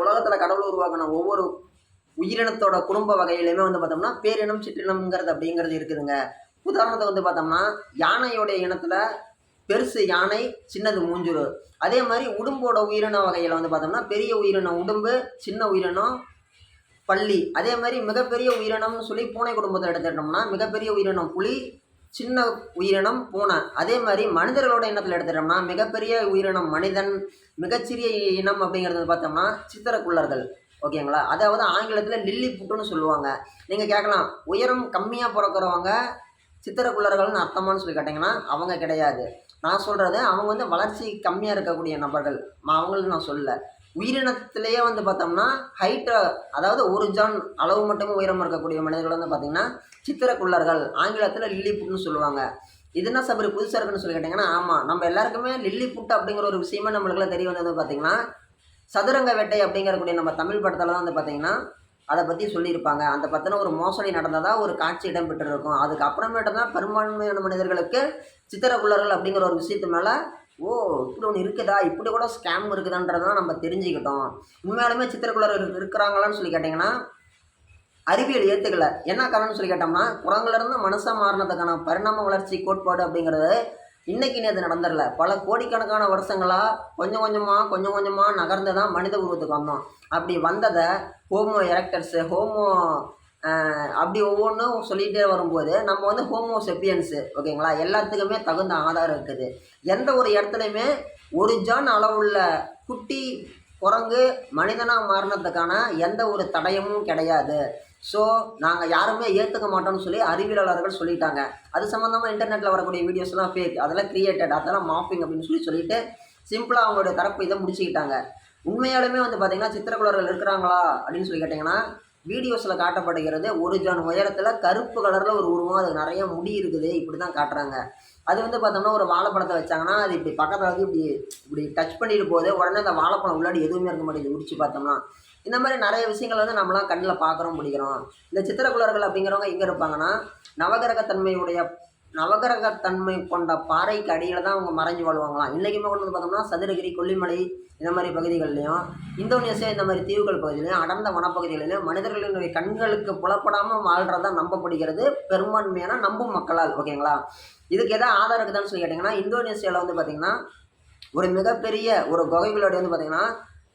உலகத்தில் கடவுள் உருவாக்கின ஒவ்வொரு உயிரினத்தோட குடும்ப வகையிலுமே வந்து பார்த்தோம்னா பேரினம் சிற்றினம்ங்கிறது அப்படிங்கிறது இருக்குதுங்க. உதாரணத்துக்கு வந்து பார்த்தோம்னா யானையோடைய இனத்தில் பெருசு யானை சின்னது மூஞ்சுரு. அதே மாதிரி உடும்போட உயிரின வகையில் வந்து பார்த்தோம்னா பெரிய உயிரினம் உடும்பு சின்ன உயிரினம் பள்ளி. அதே மாதிரி மிகப்பெரிய உயிரினம்னு சொல்லி பூனை குடும்பத்தை எடுத்துட்டோம்னா மிகப்பெரிய உயிரினம் புலி சின்ன உயிரினம் பூனை. அதே மாதிரி மனிதர்களோட இனத்தில் எடுத்துட்டோம்னா மிகப்பெரிய உயிரினம் மனிதன் மிகச்சிறிய இனம் அப்படிங்கிறது பார்த்தோம்னா சித்திரக்குள்ளர்கள். ஓகேங்களா? அதாவது ஆங்கிலத்தில் லில்லி புட்டுன்னு சொல்லுவாங்க. நீங்கள் கேட்கலாம் உயரம் கம்மியாக பிறக்கிறவங்க சித்திரக்குள்ளர்கள்னு அர்த்தமானு சொல்லி கேட்டிங்கன்னா அவங்க கிடையாது. நான் சொல்கிறது அவங்க வந்து வளர்ச்சி கம்மியாக இருக்கக்கூடிய நபர்கள். அவங்களுக்கு நான் சொல்லலை. உயிரினத்திலேயே வந்து பார்த்தோம்னா ஹைட்டு அதாவது ஒரு ஜான் அளவு மட்டுமே உயரம் இருக்கக்கூடிய மனிதர்கள் வந்து பார்த்திங்கன்னா சித்திரக்குள்ளர்கள் ஆங்கிலத்தில் லில்லி புட்னு சொல்லுவாங்க. இது என்ன சபரி புதுசாக இருக்குன்னு சொல்லி கேட்டிங்கன்னா ஆமாம் நம்ம எல்லாருக்குமே லில்லி புட்டு அப்படிங்கிற ஒரு விஷயமே நம்மளுக்குலாம் தெரிய வந்தது பார்த்திங்கன்னா சதுரங்க வேட்டை அப்படிங்கிறக்கூடிய நம்ம தமிழ் படத்தில் தான் வந்து பார்த்திங்கன்னா அதை பற்றி சொல்லியிருப்பாங்க. அந்த பற்றின ஒரு மோசடி நடந்ததாக ஒரு காட்சி இடம்பெற்று இருக்கும் அதுக்கப்புறமேட்டு தான் பெரும்பான்மையான மனிதர்களுக்கு சித்திரக்குள்ளர்கள் அப்படிங்கிற ஒரு விஷயத்து மேலே ஓ இப்படி ஒன்று இருக்குதா? இப்படி கூட ஸ்கேம் இருக்குதான்றதான் நம்ம தெரிஞ்சுக்கிட்டோம். உண்மையாலுமே சித்திரக்குள்ளர் இருக்கிறாங்களான்னு சொல்லி கேட்டிங்கன்னா அறிவியல் ஏற்றுக்கல என்ன காரணம்னு சொல்லி கேட்டோம்னா குரங்கிலிருந்து மனசாக மாறினதுக்கான பரிணாம வளர்ச்சி கோட்பாடு அப்படிங்கிறது இன்றைக்கினே நேற்று நடந்துடல. பல கோடிக்கணக்கான வருஷங்களாக கொஞ்சம் கொஞ்சமாக கொஞ்சம் கொஞ்சமாக நகர்ந்து தான் மனித உருவத்துக்கு வந்தோம். அப்படி வந்ததை ஹோமோ எரக்டர்ஸு ஹோமோ அப்படி ஒவ்வொன்றும் சொல்லிகிட்டே வரும்போது நம்ம வந்து ஹோமோ செப்பியன்ஸு ஓகேங்களா? எல்லாத்துக்குமே தகுந்த ஆதாரம் இருக்குது. எந்த ஒரு இடத்துலையுமே ஒரு ஜான் அளவுள்ள குட்டி குரங்கு மனிதனாக மாறினதுக்கான எந்த ஒரு தடயமும் கிடையாது. ஸோ நாங்கள் யாருமே ஏற்றுக்க மாட்டோம்னு சொல்லி அறிவியலாளர்கள் சொல்லிட்டாங்க. அது சம்மந்தமாக இன்டர்நெட்டில் வரக்கூடிய வீடியோஸ்லாம் ஃபேக் அதெல்லாம் கிரியேட்டட் அதெல்லாம் மாஃபிங் அப்படின்னு சொல்லி சொல்லிட்டு சிம்பிளாக அவங்களுடைய தரப்பு இதை முடிச்சுக்கிட்டாங்க. உண்மையாலுமே வந்து பார்த்திங்கன்னா சித்திரக்குளர்கள் இருக்கிறாங்களா அப்படின்னு சொல்லி கேட்டிங்கன்னா வீடியோஸில் காட்டப்படுகிறது ஒரு ஜான் உயரத்தில் கருப்பு கலரில் ஒரு உருவம் அது நிறைய முடி இருக்குது. இப்படி தான் காட்டுறாங்க. அது வந்து பார்த்தோம்னா ஒரு வாழைப்பழத்தை வச்சாங்கன்னா அது இப்படி பக்கத்தில் வந்து இப்படி இப்படி டச் பண்ணிட்டு போகுது. உடனே அந்த வாழைப்பழம் உள்ளாடி எதுவுமே இருக்க மாட்டேங்குது உரிச்சு பார்த்தோம்னா. இந்த மாதிரி நிறைய விஷயங்கள் வந்து நம்மளாம் கண்ணில் பார்க்குறோம் பிடிக்கிறோம். இந்த சித்திரக்குளர்கள் அப்படிங்கிறவங்க எங்கே இருப்பாங்கன்னா நவகிரகத்தன்மையுடைய நவகிரகத்தன்மை கொண்ட பாறைக்கு அடியில் தான் அவங்க மறைஞ்சு வாழ்வாங்களாம். இன்றைக்குமே கொண்டு வந்து பார்த்தோம்னா சதுரகிரி கொல்லிமலை இந்த மாதிரி பகுதிகள்லையும் இந்தோனேசியா இந்த மாதிரி தீவுகள் பகுதியிலையும் அடர்ந்த வனப்பகுதிகளிலும் மனிதர்களினுடைய கண்களுக்கு புலப்படாமல் வாழ்கிறதா நம்பப்படுகிறது. பெரும்பான்மையான நம்பும் மக்களால் ஓகேங்களா? இதுக்கு எதாவது ஆதாரம் இருக்குதான்னு சொல்லி கேட்டிங்கன்னா இந்தோனேசியாவில் வந்து பார்த்திங்கன்னா ஒரு மிகப்பெரிய ஒரு குகைகளோட வந்து பார்த்திங்கன்னா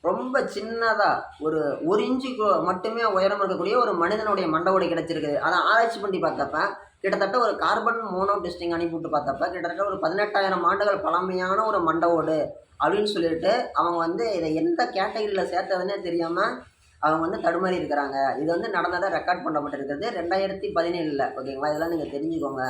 ரொம்ப சின்னதாக ஒரு ஒரு இன்ச்சு மட்டுமே உயரம் இருக்கக்கூடிய ஒரு மனிதனுடைய மண்டவோடு கிடச்சிருக்குது அதை ஆராய்ச்சி பண்ணி பார்த்தப்ப கிட்டத்தட்ட ஒரு கார்பன் மோனோ டெஸ்டிங் அனுப்பிவிட்டு பார்த்தப்ப கிட்டத்தட்ட ஒரு பதினெட்டாயிரம் ஆண்டுகள் பழமையான ஒரு மண்டவோடு அப்படின்னு சொல்லிட்டு அவங்க வந்து இதை எந்த கேட்டகரியில் சேர்த்ததுன்னே தெரியாமல் அவங்க வந்து தடுமாறி இருக்கிறாங்க. இது வந்து நடந்ததை ரெக்கார்ட் பண்ணப்பட்டிருக்கிறது ரெண்டாயிரத்தி பதினேழில் ஓகேங்களா? இதெல்லாம் நீங்கள் தெரிஞ்சுக்கோங்க.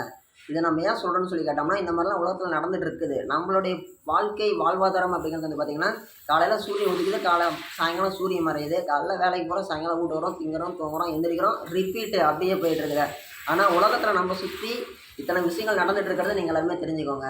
இதை நம்ம ஏன் சொல்கிறோன்னு சொல்லி கேட்டோம்னா இந்த மாதிரிலாம் உலகத்தில் நடந்துட்டு இருக்குது. நம்மளுடைய வாழ்க்கை வாழ்வாதாரம் அப்படிங்கிறது வந்து பார்த்திங்கன்னா காலையில் சூரியன் உதிக்குது காலை சாயங்காலம் சூரியன் மறையுது காலைல வேலைக்கு போகிறோம் சாயங்காலம் வீட்டு வரோம் திங்குறோம் தூங்குறோம் எந்திரிக்கிறோம் ரிப்பீட்டு அப்படியே போயிட்டுருக்குற ஆனால் உலகத்தில் நம்ம சுற்றி இத்தனை விஷயங்கள் நடந்துகிட்டு இருக்கிறத நீங்கள் எல்லாருமே தெரிஞ்சுக்கோங்க.